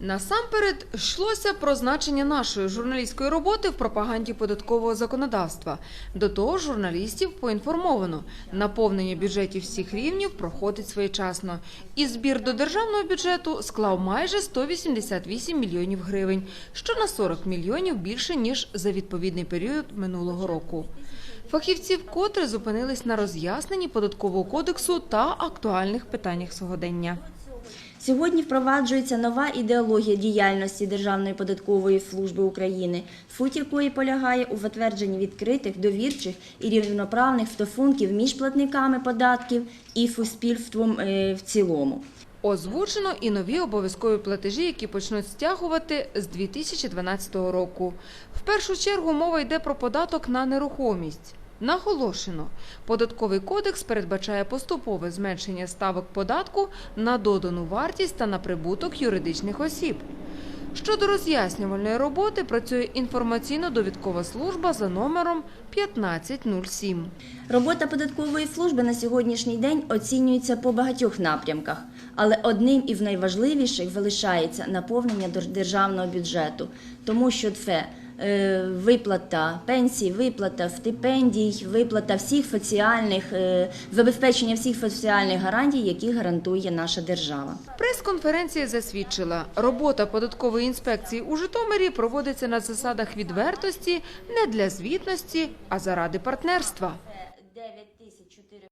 Насамперед йшлося про значення нашої журналістської роботи в пропаганді податкового законодавства. До того журналістів поінформовано, наповнення бюджетів всіх рівнів проходить своєчасно. І збір до державного бюджету склав майже 188 мільйонів гривень, що на 40 мільйонів більше ніж за відповідний період минулого року. Фахівці вкотре зупинились на роз'ясненні податкового кодексу та актуальних питаннях сьогодення. Сьогодні впроваджується нова ідеологія діяльності Державної податкової служби України, суть якої полягає у затвердженні відкритих, довірчих і рівноправних стосунків між платниками податків і суспільством е, в цілому. Озвучено і нові обов'язкові платежі, які почнуть стягувати з 2012 року. В першу чергу мова йде про податок на нерухомість. Наголошено, податковий кодекс передбачає поступове зменшення ставок податку на додану вартість та на прибуток юридичних осіб. Щодо роз'яснювальної роботи працює інформаційно-довідкова служба за номером 1507. Робота податкової служби на сьогоднішній день оцінюється по багатьох напрямках, але одним із найважливіших залишається наповнення дер- державного бюджету, тому що це виплата пенсій, виплата стипендій, виплата всіх соціальних е, забезпечення всіх соціальних гарантій, які гарантує наша держава. Прес-конференція засвідчила, робота податкової інспекції у Житомирі проводиться на засадах відвертості не для звітності, а заради партнерства.